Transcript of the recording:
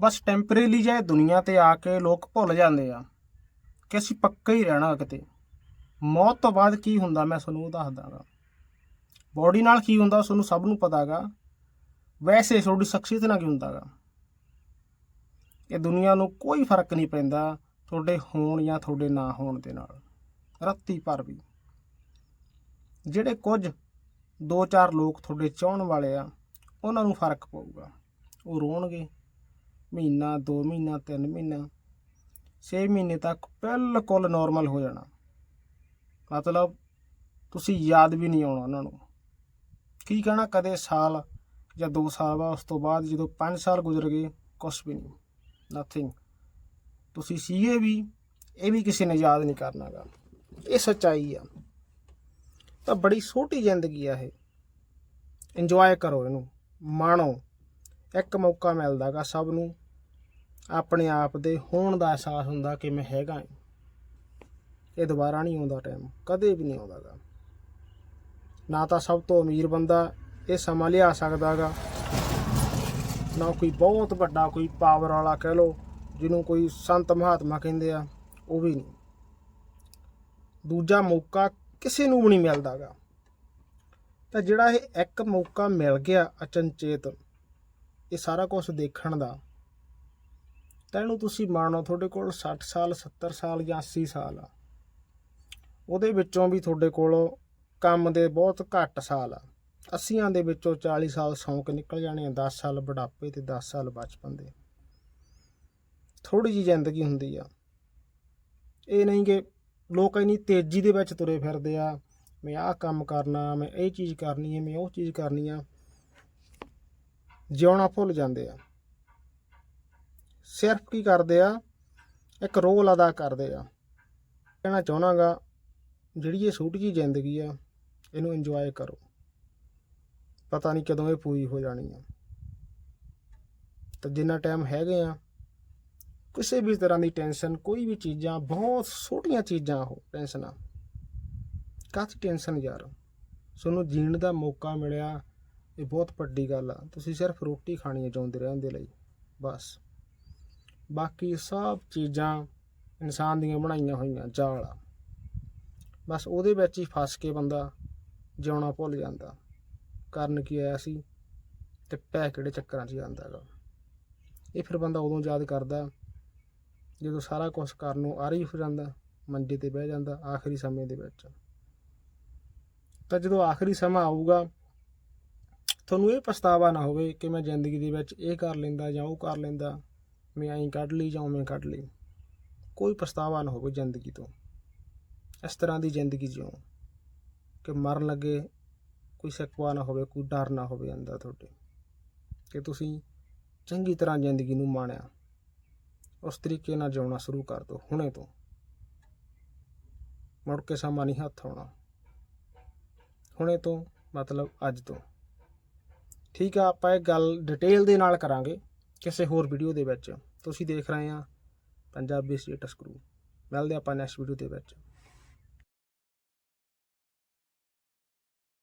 ਬਸ temporary ਜੇ ਦੁਨੀਆ ਤੇ ਆ ਕੇ ਲੋਕ ਭੁੱਲ ਜਾਂਦੇ ਆ ਕਿ ਅਸੀਂ ਪੱਕਾ ਹੀ ਰਹਿਣਾ ਕਿਤੇ। ਮੌਤ ਤੋਂ ਬਾਅਦ ਕੀ ਹੁੰਦਾ ਮੈਂ ਤੁਹਾਨੂੰ ਉਹ ਦੱਸਦਾਗਾ ਬੋਡੀ ਨਾਲ ਕੀ ਹੁੰਦਾ ਤੁਹਾਨੂੰ ਸਭ ਨੂੰ ਪਤਾਗਾ ਵੈਸੇ ਤੁਹਾਡੀ ਸ਼ਖਸੀਅਤ ਨਾਲ ਕੀ ਹੁੰਦਾਗਾ ਇਹ ਦੁਨੀਆ ਨੂੰ ਕੋਈ ਫ਼ਰਕ ਨਹੀਂ ਪੈਂਦਾ ਤੁਹਾਡੇ ਹੋਣ ਜਾਂ ਤੁਹਾਡੇ ਨਾ ਹੋਣ ਦੇ ਨਾਲ। ਰੱਤੀ ਭਰ ਵੀ। ਜਿਹੜੇ ਕੁਝ ਦੋ ਚਾਰ ਲੋਕ ਤੁਹਾਡੇ ਚਾਹਣ ਵਾਲੇ ਆ, ਉਹਨਾਂ ਨੂੰ ਫ਼ਰਕ ਪਊਗਾ। ਉਹ ਰੋਣਗੇ। ਮਹੀਨਾ 2 ਮਹੀਨਾ 3 ਮਹੀਨਾ 6 ਮਹੀਨੇ ਤੱਕ ਬਿਲਕੁਲ ਨਾਰਮਲ ਹੋ ਜਾਣਾ। ਮਤਲਬ ਤੁਸੀਂ ਯਾਦ ਵੀ ਨਹੀਂ ਆਉਣਾ ਉਹਨਾਂ ਨੂੰ। ਕੀ ਕਹਿਣਾ ਕਦੇ ਸਾਲ ਜਾਂ 2 ਸਾਲ ਬਾਅਦ, ਉਸ ਤੋਂ ਬਾਅਦ ਜਦੋਂ 5 ਸਾਲ ਗੁਜ਼ਰ ਗਏ, ਕੁਛ ਵੀ ਨਹੀਂ ਨਥਿੰਗ ਤੁਸੀਂ ਸੀਗੇ ਵੀ, ਇਹ ਵੀ ਕਿਸੇ ਨੇ ਯਾਦ ਨਹੀਂ ਕਰਨਾਗਾ। ਇਹ ਸੱਚਾਈ ਆ। ਤਾਂ ਬੜੀ ਛੋਟੀ ਜ਼ਿੰਦਗੀ ਆ ਇਹ। ਇੰਜੋਏ ਕਰੋ ਇਹਨੂੰ, ਮਾਣੋ। ਇੱਕ ਮੌਕਾ ਮਿਲਦਾਗਾ ਸਭ ਨੂੰ ਆਪਣੇ ਆਪ ਦੇ ਹੋਣ ਦਾ ਅਹਿਸਾਸ ਹੁੰਦਾ ਕਿ ਮੈਂ ਹੈਗਾ ਹਾਂ। ਇਹ ਦੁਬਾਰਾ ਨਹੀਂ ਆਉਂਦਾ ਟਾਈਮ ਕਦੇ ਵੀ ਨਹੀਂ ਆਉਂਦਾਗਾ। ਨਾ ਤਾਂ ਸਭ ਤੋਂ ਅਮੀਰ ਬੰਦਾ ਇਹ ਸਮਾਂ ਲਿਆ ਸਕਦਾਗਾ। ਨਾ ਕੋਈ ਬਹੁਤ ਵੱਡਾ ਕੋਈ ਪਾਵਰ ਵਾਲਾ ਕਹਿ ਲੋ ਜਿਹਨੂੰ ਕੋਈ ਸੰਤ ਮਹਾਤਮਾ ਕਹਿੰਦੇ ਆ, ਉਹ ਵੀ ਨਹੀਂ। ਦੂਜਾ ਮੌਕਾ ਕਿਸੇ ਨੂੰ ਵੀ ਨਹੀਂ ਮਿਲਦਾਗਾ। ਤਾਂ ਜਿਹੜਾ ਇਹ ਇੱਕ ਮੌਕਾ ਮਿਲ ਗਿਆ ਅਚਨਚੇਤ ਇਹ ਸਾਰਾ ਕੁਝ ਦੇਖਣ ਦਾ। ਤਾਂ ਇਹਨੂੰ ਤੁਸੀਂ ਮੰਨੋ ਤੁਹਾਡੇ ਕੋਲ 60 ਸਾਲ 70 ਸਾਲ ਜਾਂ 80 ਸਾਲ ਆ। ਉਹਦੇ ਵਿੱਚੋਂ ਵੀ ਤੁਹਾਡੇ ਕੋਲ ਕੰਮ ਦੇ ਬਹੁਤ ਘੱਟ ਸਾਲ ਆ। 80ਾਂ ਦੇ ਵਿੱਚੋਂ 40 ਸਾਲ ਸੌਂਕ ਨਿਕਲ ਜਾਣੇ ਆ 10 ਸਾਲ ਬੁਢਾਪੇ ਤੇ 10 ਸਾਲ ਬਚਪਨ ਦੇ। ਥੋੜੀ ਜੀ ਜ਼ਿੰਦਗੀ ਹੁੰਦੀ ਆ। ਇਹ ਨਹੀਂ ਕਿ ਲੋਕ ਇੰਨੀ ਤੇਜ਼ੀ ਦੇ ਵਿੱਚ ਤੁਰੇ ਫਿਰਦੇ ਆ, ਮੈਂ ਆਹ ਕੰਮ ਕਰਨਾ, ਮੈਂ ਇਹ ਚੀਜ਼ ਕਰਨੀ ਹੈ, ਮੈਂ ਉਹ ਚੀਜ਼ ਕਰਨੀ ਆ। ਜਿਉਣਾ ਭੁੱਲ ਜਾਂਦੇ ਆ। ਸਿਰਫ ਕੀ ਕਰਦੇ ਆ? ਇੱਕ ਰੋਲ ਅਦਾ ਕਰਦੇ ਆ। ਕਹਿਣਾ ਚਾਹਣਾਗਾ ਜਿਹੜੀ ਇਹ ਛੋਟੀ ਜੀ ਜ਼ਿੰਦਗੀ ਆ, ਇਹਨੂੰ ਇੰਜੋਏ ਕਰੋ। ਪਤਾ ਨਹੀਂ ਕਦੋਂ ਇਹ ਪੂਰੀ ਹੋ ਜਾਣੀ ਆ। ਤਾਂ ਜਿੰਨਾ ਟਾਈਮ ਹੈਗੇ ਆ, ਕਿਸੇ ਵੀ ਤਰ੍ਹਾਂ ਦੀ ਟੈਨਸ਼ਨ ਕੋਈ ਵੀ ਚੀਜ਼ਾਂ, ਬਹੁਤ ਛੋਟੀਆਂ ਚੀਜ਼ਾਂ ਉਹ ਟੈਨਸ਼ਨਾਂ ਕਾਹਦੀ ਟੈਨਸ਼ਨ ਯਾਰ? ਤੁਹਾਨੂੰ ਜੀਣ ਦਾ ਮੌਕਾ ਮਿਲਿਆ ਇਹ ਬਹੁਤ ਵੱਡੀ ਗੱਲ ਆ। ਤੁਸੀਂ ਸਿਰਫ ਰੋਟੀ ਖਾਣੀ ਹੈ ਚਾਹੁੰਦੇ ਰਹਿਣ ਦੇ ਲਈ, ਬਸ। ਬਾਕੀ ਸਭ ਚੀਜ਼ਾਂ ਇਨਸਾਨ ਦੀਆਂ ਬਣਾਈਆਂ ਹੋਈਆਂ, ਜਾਲ ਆ। ਬਸ ਉਹਦੇ ਵਿੱਚ ਹੀ ਫਸ ਕੇ ਬੰਦਾ ਜਿਉਣਾ ਭੁੱਲ ਜਾਂਦਾ। ਕਰਨ ਕੀ ਆਇਆ ਸੀ? ਤੇ ਪੈ ਕਿਹੜੇ ਚੱਕਰਾਂ 'ਚ ਜਾਂਦਾ ਹੈਗਾ ਇਹ ਫਿਰ ਬੰਦਾ ਉਦੋਂ ਯਾਦ ਕਰਦਾ, ਜਦੋਂ ਸਾਰਾ ਕੁਝ ਕਰਨ ਨੂੰ ਰਹੀ ਹੋ ਜਾਂਦਾ, ਮੰਜੇ ਤੇ ਬਹਿ ਜਾਂਦਾ, ਆਖਰੀ ਸਮੇਂ ਦੇ ਵਿੱਚ। ਤਾਂ ਜਦੋਂ ਆਖਰੀ ਸਮਾਂ ਆਊਗਾ ਤੁਹਾਨੂੰ ਇਹ ਪਛਤਾਵਾ ਨਾ ਹੋਵੇ ਕਿ ਮੈਂ ਜ਼ਿੰਦਗੀ ਦੇ ਵਿੱਚ ਇਹ ਕਰ ਲੈਂਦਾ ਜਾਂ ਉਹ ਕਰ ਲੈਂਦਾ, ਮੈਂ ਐਂ ਕੱਢ ਲਈ ਜਾਂ ਉਵੇਂ ਕੱਢ ਲਈ। ਕੋਈ ਪਛਤਾਵਾ ਨਾ ਹੋਵੇ ਜ਼ਿੰਦਗੀ ਤੋਂ। ਇਸ ਤਰ੍ਹਾਂ ਦੀ ਜ਼ਿੰਦਗੀ ਜਿਉ ਕਿ ਮਰਨ ਲੱਗੇ ਕੋਈ ਸ਼ਿਕਵਾ ਨਾ ਹੋਵੇ, ਕੋਈ ਡਰ ਨਾ ਹੋਵੇ ਅੰਦਰ ਤੁਹਾਡੇ। ਕਿ ਤੁਸੀਂ ਚੰਗੀ ਤਰ੍ਹਾਂ ਜ਼ਿੰਦਗੀ ਨੂੰ ਮਾਣਿਆ। ਉਸ ਤਰੀਕੇ ਨਾਲ ਜਿਉਣਾ ਸ਼ੁਰੂ ਕਰ ਦਿਓ, ਹੁਣੇ ਤੋਂ। ਮੁੜ ਕੇ ਸਮਾਂ ਨਹੀਂ ਹੱਥ ਆਉਣਾ। ਹੁਣੇ ਤੋਂ, ਮਤਲਬ ਅੱਜ ਤੋਂ। ਠੀਕ ਆ, ਆਪਾਂ ਇਹ ਗੱਲ ਡਿਟੇਲ ਦੇ ਨਾਲ ਕਰਾਂਗੇ ਕਿਸੇ ਹੋਰ ਵੀਡੀਓ ਦੇ ਵਿੱਚ। ਤੁਸੀਂ ਦੇਖ ਰਹੇ ਆ ਪੰਜਾਬੀ ਸਟੇਟਸ ਕਰੂ ਮਿਲਦੇ ਆਪਾਂ ਨੈਕਸਟ ਵੀਡੀਓ ਦੇ ਵਿੱਚ।